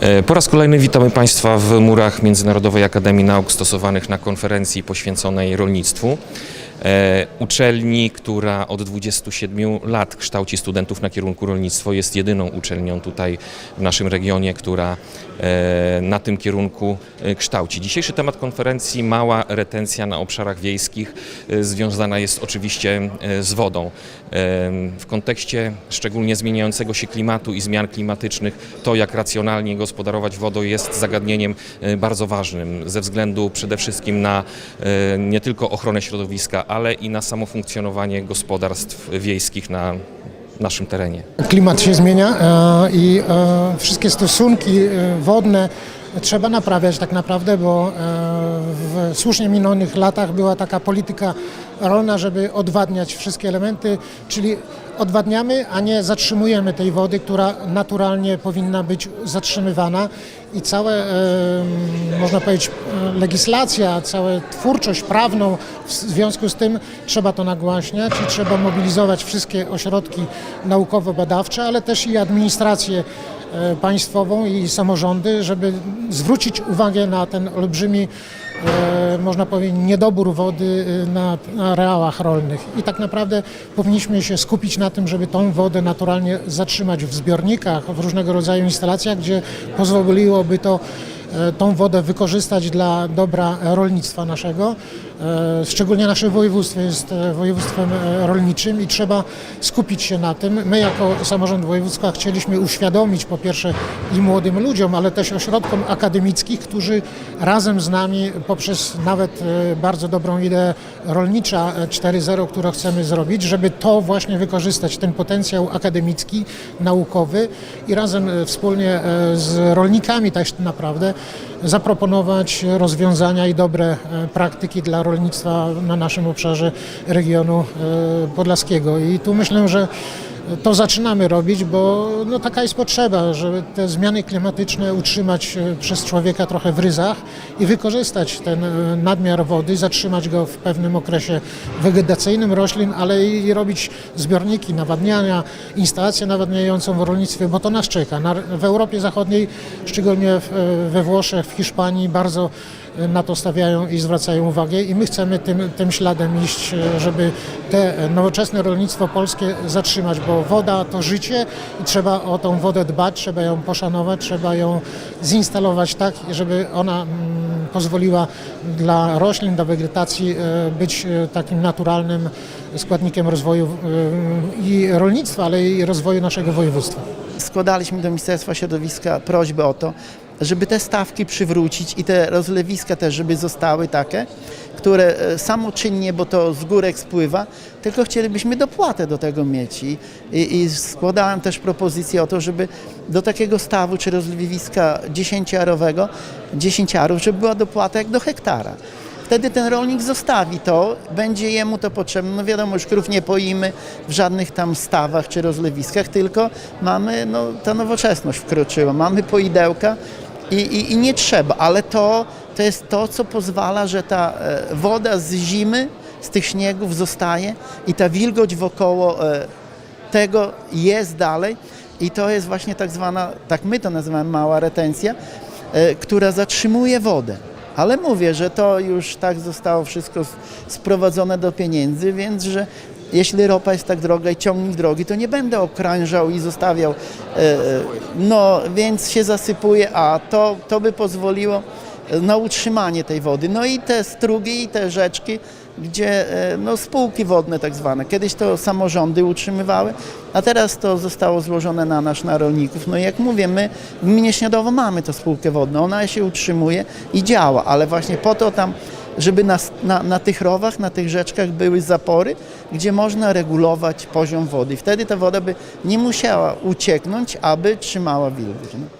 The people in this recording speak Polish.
E, Po raz kolejny witamy Państwa w murach Międzynarodowej Akademii Nauk Stosowanych na konferencji poświęconej rolnictwu. E, Uczelni, która od 27 lat kształci studentów na kierunku rolnictwo, jest jedyną uczelnią tutaj w naszym regionie, która e, na tym kierunku e, kształci. Dzisiejszy temat konferencji mała retencja na obszarach wiejskich związana jest oczywiście z wodą. W kontekście szczególnie zmieniającego się klimatu i zmian klimatycznych to jak racjonalnie gospodarować wodą jest zagadnieniem bardzo ważnym ze względu przede wszystkim na nie tylko ochronę środowiska, ale i na samo funkcjonowanie gospodarstw wiejskich na naszym terenie. Klimat się zmienia e, i e, wszystkie stosunki e, wodne trzeba naprawiać tak naprawdę, bo w słusznie minionych latach była taka polityka rolna, żeby odwadniać wszystkie elementy, czyli odwadniamy, a nie zatrzymujemy tej wody, która naturalnie powinna być zatrzymywana. I całe, można powiedzieć, legislacja, cała twórczość prawną w związku z tym trzeba to nagłaśniać i trzeba mobilizować wszystkie ośrodki naukowo-badawcze, ale też i administrację państwową i samorządy, żeby zwrócić uwagę na ten olbrzymi, e, można powiedzieć, niedobór wody e, na, na reałach rolnych. I tak naprawdę powinniśmy się skupić na tym, żeby tą wodę naturalnie zatrzymać w zbiornikach, w różnego rodzaju instalacjach, gdzie pozwoliłoby to e, tą wodę wykorzystać dla dobra rolnictwa naszego. E, Szczególnie nasze województwo jest e, województwem e, rolniczym i trzeba skupić się na tym. My jako samorząd województwa chcieliśmy uświadomić po pierwsze i młodym ludziom, ale też ośrodkom akademickich, którzy razem z nami poprzez nawet bardzo dobrą ideę rolnicza e, 4.0, którą chcemy zrobić, żeby to właśnie wykorzystać, ten potencjał akademicki, naukowy i razem wspólnie z rolnikami też naprawdę zaproponować rozwiązania i dobre e, praktyki dla rolnictwa na naszym obszarze regionu e, podlaskiego. I tu myślę, że to zaczynamy robić, bo no, taka jest potrzeba, żeby te zmiany klimatyczne utrzymać e, przez człowieka trochę w ryzach i wykorzystać ten e, nadmiar wody, zatrzymać go w pewnym okresie wegetacyjnym roślin, ale i robić zbiorniki nawadniania, instalację nawadniającą w rolnictwie, bo to nas czeka. W Europie Zachodniej, szczególnie e, we Włoszech, w Hiszpanii bardzo na to stawiają i zwracają uwagę i my chcemy tym, tym śladem iść, żeby te nowoczesne rolnictwo polskie zatrzymać, bo woda to życie i trzeba o tą wodę dbać, trzeba ją poszanować, trzeba ją zinstalować tak, żeby ona mm, pozwoliła dla roślin, dla wegetacji e, być e, takim naturalnym składnikiem rozwoju e, i rolnictwa, ale i rozwoju naszego województwa. składaliśmy do Ministerstwa Środowiska prośbę o to, żeby te stawki przywrócić i te rozlewiska też, żeby zostały takie, które e, samoczynnie, bo to z górek spływa, tylko chcielibyśmy dopłatę do tego mieć i, i, składałem też propozycję o to, żeby do takiego stawu czy rozlewiska dziesięciarowego, dziesięciarów, żeby była dopłata jak do hektara. Wtedy ten rolnik zostawi to, będzie jemu to potrzebne. No wiadomo, już krów nie poimy w żadnych tam stawach czy rozlewiskach, tylko mamy, no ta nowoczesność wkroczyła, mamy poidełka i, i, i nie trzeba, ale to, to jest to, co pozwala, że ta e, woda z zimy, z tych śniegów zostaje i ta wilgoć wokoło e, tego jest dalej i to jest właśnie tak zwana, tak my to nazywamy mała retencja, e, która zatrzymuje wodę. Ale mówię, że to już tak zostało wszystko sprowadzone do pieniędzy, więc że jeśli ropa jest tak droga i ciągnik drogi, to nie będę okrążał i zostawiał, e, e, no więc się zasypuje, a to, to by pozwoliło e, na utrzymanie tej wody. No i te strugi i te rzeczki, gdzie no, spółki wodne tak zwane. Kiedyś to samorządy utrzymywały, a teraz to zostało złożone na nasz, na rolników. No i jak mówię, my w gminie Śniadowo mamy tę spółkę wodną, ona się utrzymuje i działa, ale właśnie po to tam, żeby na, na, na tych rowach, na tych rzeczkach były zapory, gdzie można regulować poziom wody. Wtedy ta woda by nie musiała ucieknąć, aby trzymała wilgoć. No.